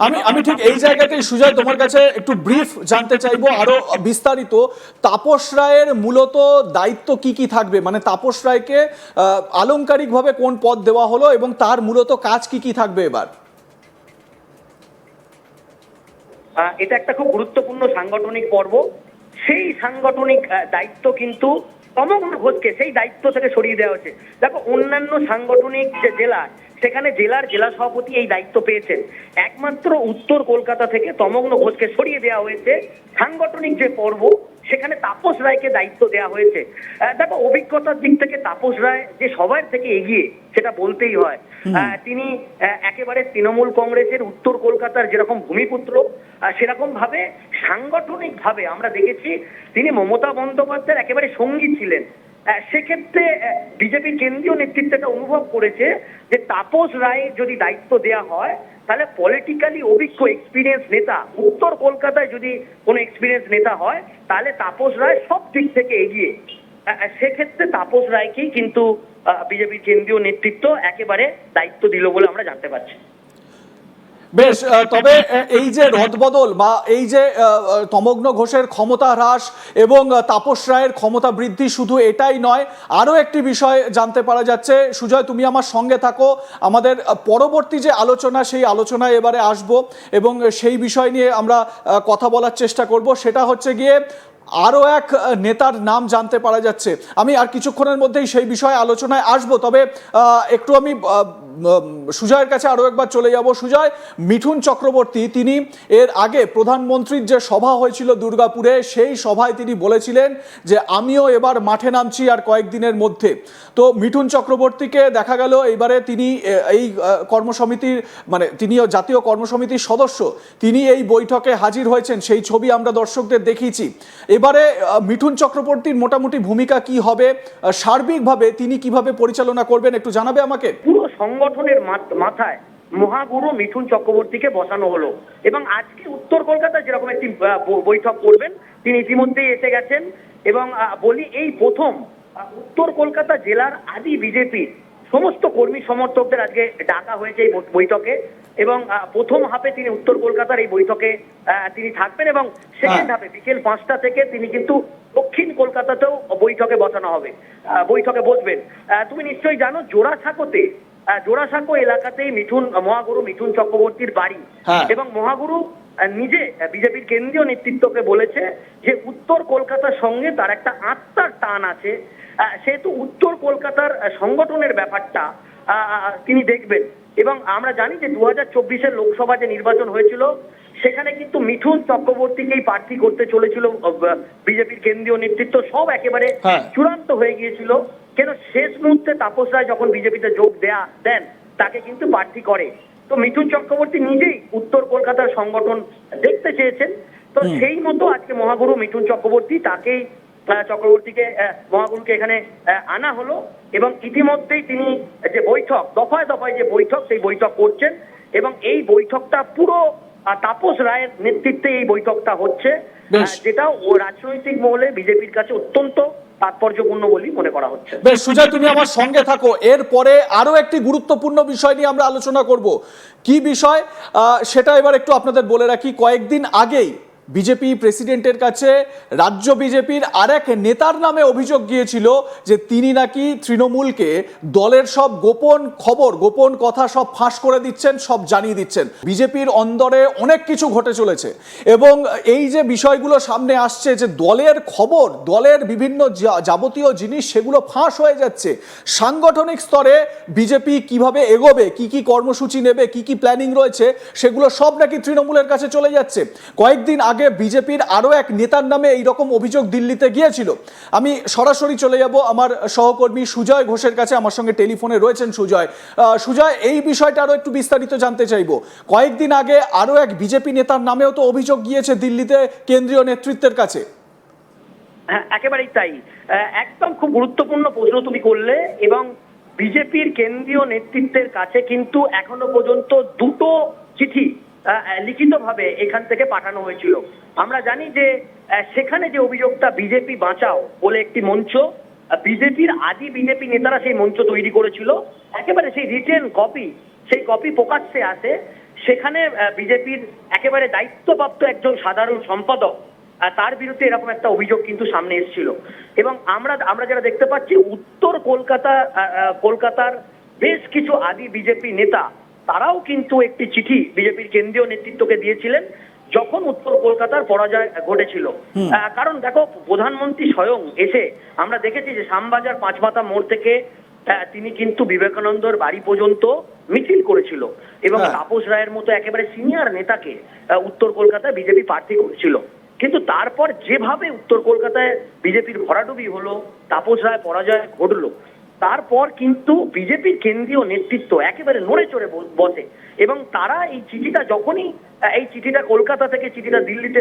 আমি আমি ঠিক এই জায়গাতেই সুজয় তোমার কাছে একটু ব্রিফ জানতে চাইব আরও বিস্তারিত। তাপস রায়ের মূলত দায়িত্ব কি কি থাকবে? মানে তাপস রায়কে আহ, আলংকারিকভাবে কোন পদ দেওয়া হলো এবং তার মূলত কাজ কি কি থাকবে এবার? এটা একটা খুব গুরুত্বপূর্ণ সাংগঠনিক পর্ব। সেই সাংগঠনিক দায়িত্ব কিন্তু সমগ্র ঘোষকে সেই দায়িত্ব থেকে সরিয়ে দেওয়া হয়েছে। দেখো অন্যান্য সাংগঠনিক যে জেলা সেখানে জেলার জেলা সভাপতি এই দায়িত্ব পেয়েছেন। একমাত্র উত্তর কলকাতা থেকে তমগ্ন ঘোষকে সরিয়ে দেওয়া হয়েছে। সাংগঠনিক যে পর্ব সেখানে তাপস রায়কে দায়িত্ব দেওয়া হয়েছে। দেখো অভিজ্ঞতার দিক থেকে তাপস রায় যে সবার থেকে এগিয়ে সেটা বলতেই হয়। আহ, তিনি একেবারে তৃণমূল কংগ্রেসের উত্তর কলকাতার যেরকম ভূমিপুত্র সেরকম ভাবে সাংগঠনিক ভাবে আমরা দেখেছি তিনি মমতা বন্দ্যোপাধ্যায়ের একেবারে সঙ্গী ছিলেন। সেক্ষেত্রে বিজেপির কেন্দ্রীয় নেতৃত্ব এটা অনুভব করেছে যে তাপস রায় যদি দায়িত্ব দেয়া হয়, তাহলে পলিটিক্যালি অভিজ্ঞ এক্সপিরিয়েন্স নেতা, উত্তর কলকাতায় যদি কোনো এক্সপিরিয়েন্স নেতা হয়, তাহলে তাপস রায় সব দিক থেকে এগিয়ে। সেক্ষেত্রে তাপস রায়কেই কিন্তু বিজেপির কেন্দ্রীয় নেতৃত্ব একেবারে দায়িত্ব দিল বলে আমরা জানতে পারছি। বেশ তবে এই যে রদবদল বা এই যে তমগ্ন ঘোষের ক্ষমতা হ্রাস এবং তাপস রায়ের ক্ষমতা বৃদ্ধি শুধু এটাই নয় আরও একটি বিষয় জানতে পারা যাচ্ছে। সুজয় তুমি আমার সঙ্গে থাকো। আমাদের পরবর্তী যে আলোচনা সেই আলোচনায় এবারে আসব এবং সেই বিষয় নিয়ে আমরা কথা বলার চেষ্টা করব। সেটা হচ্ছে গিয়ে আরও এক নেতার নাম জানতে পারা যাচ্ছে। আমি আর কিছুক্ষণের মধ্যেই সেই বিষয়ে আলোচনায় আসব। তবে একটু আমি সুজয়ের কাছে আরও একবার চলে যাব। সুজয়, মিঠুন চক্রবর্তী, তিনি এর আগে প্রধানমন্ত্রীর যে সভা হয়েছিল দুর্গাপুরে, সেই সভায় তিনি বলেছিলেন যে, আমিও এবার মাঠে নামছি আর কয়েকদিনের মধ্যে। তো মিঠুন চক্রবর্তীকে দেখা গেল এবারে তিনি এই কর্মসমিতির মানে তিনিও জাতীয় কর্মসমিতির সদস্য। তিনি এই বৈঠকে হাজির হয়েছেন। সেই ছবি আমরা দর্শকদের দেখিয়েছি। এবারে মিঠুন চক্রবর্তীর মোটামুটি ভূমিকা কি হবে? সার্বিকভাবে তিনি কীভাবে পরিচালনা করবেন একটু জানাবে আমাকে? পুরো সংগঠনের মাথায় মহাগুরু মিঠুন চক্রবর্তীকে বসানো হলো। এবং আজকে উত্তর কলকাতায় যেরকম একটি বৈঠক করবেন, তিনি ইতিমধ্যেই এসে গেছেন। এবং বলি এই প্রথম উত্তর কলকাতা জেলার আদি বিজেপি সমস্ত কর্মী সমর্থকদের আজকে ডাকা হয়েছে এই বৈঠকে এবং প্রথম হাফে তিনি উত্তর কলকাতার এই বৈঠকে তিনি থাকবেন এবং সেকেন্ড হাফে বিকেল পাঁচটা থেকে তিনি কিন্তু দক্ষিণ কলকাতাতেও বৈঠকে বসানো হবে বৈঠকে বসবেন তুমি নিশ্চয়ই জানো জোড়াসাঁকোতে জোড়াসাঁকো এলাকাতেই মিঠুন মহাগুরু মিঠুন চক্রবর্তীর বাড়ি হ্যাঁ। এবং মহাগুরু নিজে বিজেপির কেন্দ্রীয় নেতৃত্বকে বলেছে যে উত্তর কলকাতার সঙ্গে তার একটা আত্মার টান আছে সেহেতু উত্তর কলকাতার সংগঠনের ব্যাপারটা তিনি দেখবেন। এবং আমরা জানি যে দু হাজার চব্বিশের লোকসভা যে নির্বাচন হয়েছিল সেখানে কিন্তু মিঠুন চক্রবর্তীকেই প্রার্থী করতে চলেছিল বিজেপির কেন্দ্রীয় নেতৃত্ব সব একেবারে হ্যাঁ। চূড়ান্ত হয়ে গিয়েছিল। কেন শেষ মুহূর্তে তাপস রায় যখন বিজেপিতে যোগ দেয়া দেন তাকে কিন্তু প্রার্থী করে। তো মিঠুন চক্রবর্তী নিজেই উত্তর কলকাতার সংগঠন দেখতে চেয়েছেন। তো সেই মতো আজকে মহাগুরু মিঠুন চক্রবর্তী তাকেই চক্রবর্তীকে মহাগুরুকে এখানে আনা হলো এবং ইতিমধ্যেই তিনি যে বৈঠক দফায় দফায় যে বৈঠক সেই বৈঠক করছেন এবং এই বৈঠকটা পুরো তাপস রায়ের নেতৃত্বে এই বৈঠকটা হচ্ছে। যেটা ও রাজনৈতিক মহলে বিজেপির কাছে অত্যন্ত তাৎপর্যপূর্ণ বলেই মনে করা হচ্ছে। বেশ সুজয় তুমি আমার সঙ্গে থাকো। এরপরে আরও একটি গুরুত্বপূর্ণ বিষয় নিয়ে আমরা আলোচনা করব। কি বিষয়? আহ, সেটা এবার একটু আপনাদের বলে রাখি। কয়েকদিন আগেই বিজেপি প্রেসিডেন্টের কাছে রাজ্য বিজেপির আরেক নেতার নামে অভিযোগ গিয়েছিল যে তিনি নাকি তৃণমূলকে দলের সব গোপন খবর, গোপন কথা সব ফাঁস করে দিচ্ছেন, সব জানিয়ে দিচ্ছেন। বিজেপির অন্দরে অনেক কিছু ঘটে চলেছে এবং এই যে বিষয়গুলো সামনে আসছে যে দলের খবর, দলের বিভিন্ন যাবতীয় জিনিস সেগুলো ফাঁস হয়ে যাচ্ছে, সাংগঠনিক স্তরে বিজেপি কীভাবে এগোবে, কি কি কর্মসূচি নেবে, কি কি প্ল্যানিং রয়েছে, সেগুলো সব নাকি তৃণমূলের কাছে চলে যাচ্ছে। কয়েকদিন আগে বিজেপির আরও এক নেতার নামে এই রকম অভিযোগ দিল্লিতে গিয়েছিল। আমি সরাসরি চলে যাব আমার সহকর্মী সুজয় ঘোষের কাছে, আমার সঙ্গে টেলিফোনে রয়েছেন সুজয়। সুজয়, এই বিষয়টা আরও একটু বিস্তারিত জানতে চাইব। কয়েকদিন আগে আরও এক বিজেপি নেতার নামেও তো অভিযোগ গিয়েছে দিল্লিতে কেন্দ্রীয় নেতৃত্বের কাছে। হ্যাঁ একেবারেই তাই। একদম খুব গুরুত্বপূর্ণ প্রশ্ন তুমি করলে এবং বিজেপির কেন্দ্রীয় নেতৃত্বের কাছে কিন্তু এখনও পর্যন্ত দুটো চিঠি লিখিত ভাবে এখান থেকে পাঠানো হয়েছিল। আমরা জানি যে সেখানে যে অভিযোগটা বিজেপি বাঁচাও বলে একটি মঞ্চ বিজেপির আদি বিজেপি নেতারা সেই মঞ্চ তৈরি করেছিল। একেবারে সেই রিটেন কপি সেই কপি প্রকাশ্যে আসে। সেখানে বিজেপির একেবারে দায়িত্বপ্রাপ্ত একজন সাধারণ সম্পাদক তার বিরুদ্ধে এরকম একটা অভিযোগ কিন্তু সামনে এসেছিল। এবং আমরা আমরা যারা দেখতে পাচ্ছি, উত্তর কলকাতা কলকাতার বেশ কিছু আদি বিজেপি নেতা তারাও কিন্তু একটি চিঠি বিজেপির কেন্দ্রীয় নেতৃত্বকে দিয়েছিলেন যখন উত্তর কলকাতার পরাজয় ঘটেছিল। কারণ দেখো প্রধানমন্ত্রী স্বয়ং এসে আমরা দেখেছি যে শ্যামবাজার পাঁচমাথা মোড় থেকে তিনি কিন্তু বিবেকানন্দর বাড়ি পর্যন্ত মিছিল করেছিল এবং হ্যাঁ। তাপস রায়ের মতো একেবারে সিনিয়র নেতাকে উত্তর কলকাতায় বিজেপি প্রার্থী করেছিল। কিন্তু তারপর যেভাবে উত্তর কলকাতায় বিজেপির ভরাডুবি হলো তাপস রায় পরাজয় ঘটলো তারপর কিন্তু বিজেপির কেন্দ্রীয় নেতৃত্ব একেবারে নড়ে চড়ে বসে। এবং তারা এই চিঠিটা যখনই, এই চিঠিটা কলকাতা থেকে চিঠিটা দিল্লিতে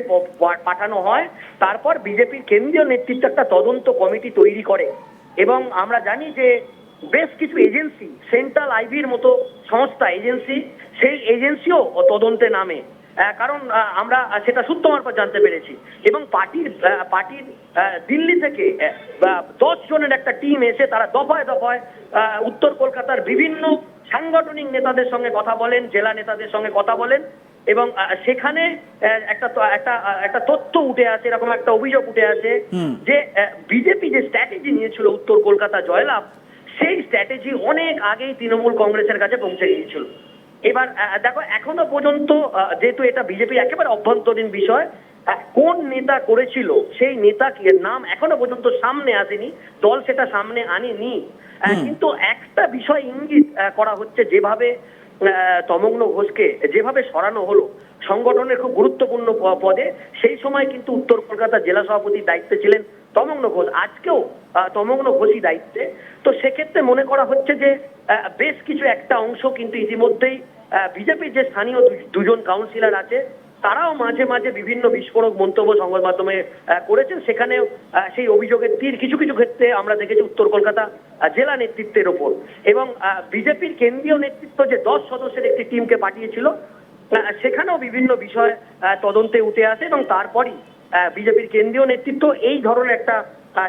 পাঠানো হয়, তারপর বিজেপির কেন্দ্রীয় নেতৃত্ব একটা তদন্ত কমিটি তৈরি করে। এবং আমরা জানি যে বেশ কিছু এজেন্সি, সেন্ট্রাল আইভির মতো সংস্থা এজেন্সি, সেই এজেন্সিও তদন্তে নামে। কারণ আমরা সেটা সূত্র মারফত জানতে পেরেছি। এবং পার্টির পার্টির দিল্লি থেকে দশ জনের একটা টিম এসে তারা দফায় দফায় উত্তর কলকাতার বিভিন্ন সাংগঠনিক নেতাদের সঙ্গে কথা বলেন জেলা নেতাদের সঙ্গে কথা বলেন এবং সেখানে একটা একটা একটা তথ্য উঠে আসে এরকম একটা অভিযোগ উঠে আসে যে বিজেপি যে স্ট্র্যাটেজি নিয়েছিল উত্তর কলকাতা জয়লাভ সেই স্ট্র্যাটেজি অনেক আগেই তৃণমূল কংগ্রেসের কাছে পৌঁছে গিয়েছিল। এবার দেখো এখনও পর্যন্ত যেহেতু এটা বিজেপির একেবারে অভ্যন্তরীণ বিষয় কোন নেতা করেছিল সেই নেতা নাম এখনও পর্যন্ত সামনে আসেনি দল সেটা সামনে আনেনি। কিন্তু একটা বিষয় ইঙ্গিত করা হচ্ছে যেভাবে আহ, তমগ্ন ঘোষকে যেভাবে সরানো হলো সংগঠনের খুব গুরুত্বপূর্ণ পদে। সেই সময় কিন্তু উত্তর কলকাতা জেলা সভাপতির দায়িত্বে ছিলেন তমগ্ন ঘোষ। আজকেও তমগ্ন ঘোষই দায়িত্বে। তো সেক্ষেত্রে মনে করা হচ্ছে যে বেশ কিছু একটা অংশ কিন্তু ইতিমধ্যেই বিজেপির যে স্থানীয় দুজন কাউন্সিলর আছে তারাও মাঝে মাঝে বিভিন্ন বিস্ফোরক মন্তব্য সংবাদ মাধ্যমে করেছেন। সেখানেও আহ, সেই অভিযোগের তীর কিছু কিছু ক্ষেত্রে আমরা দেখেছি উত্তর কলকাতা জেলা নেতৃত্বের ওপর। এবং বিজেপির কেন্দ্রীয় নেতৃত্ব যে দশ সদস্যের একটি টিমকে পাঠিয়েছিল সেখানেও বিভিন্ন বিষয় তদন্তে উঠে আসে এবং তারপরই বিজেপির কেন্দ্রীয় নেতৃত্ব এই ধরনের একটা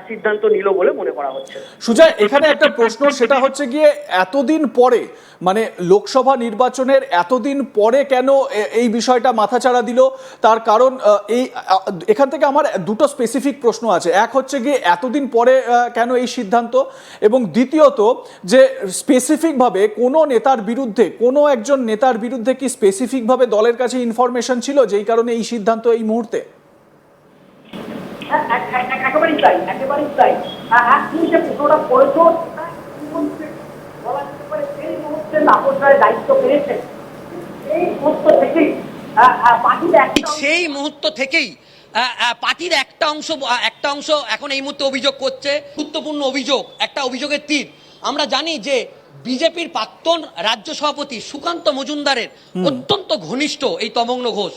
সিদ্ধান্ত নিল বলে মনে করা হচ্ছে। সুজয় এখানে একটা প্রশ্ন সেটা হচ্ছে গিয়ে এতদিন পরে মানে লোকসভা নির্বাচনের এতদিন পরে কেন এই বিষয়টা মাথাচাড়া দিল? তার কারণ এই এখান থেকে আমার দুটো স্পেসিফিক প্রশ্ন আছে। এক হচ্ছে গিয়ে এতদিন পরে কেন এই সিদ্ধান্ত? এবং দ্বিতীয়ত যে স্পেসিফিকভাবে কোনো নেতার বিরুদ্ধে কোনো একজন নেতার বিরুদ্ধে কি স্পেসিফিকভাবে দলের কাছে ইনফরমেশন ছিল যেই কারণে এই সিদ্ধান্ত এই মুহূর্তে? হ্যাঁ, একেবারেই তাই একেবারেই তাই। তুমি যে প্রশ্নটা করেছ? বলা যেতে পারে সেই মুহূর্তে তাপস রায় দায়িত্ব পেয়েছেন এই মুহূর্ত থেকেই আহ, আহ, পার্টিতে একটা সেই মুহূর্ত থেকেই আহ, আহ, পার্টির একটা অংশ একটা অংশ এখন এই মুহূর্তে অভিযোগ করছে। গুরুত্বপূর্ণ অভিযোগ একটা অভিযোগের তীর। আমরা জানি যে বিজেপির প্রাক্তন রাজ্য সভাপতি সুকান্ত মজুমদারের অত্যন্ত ঘনিষ্ঠ এই তমগ্ন ঘোষ।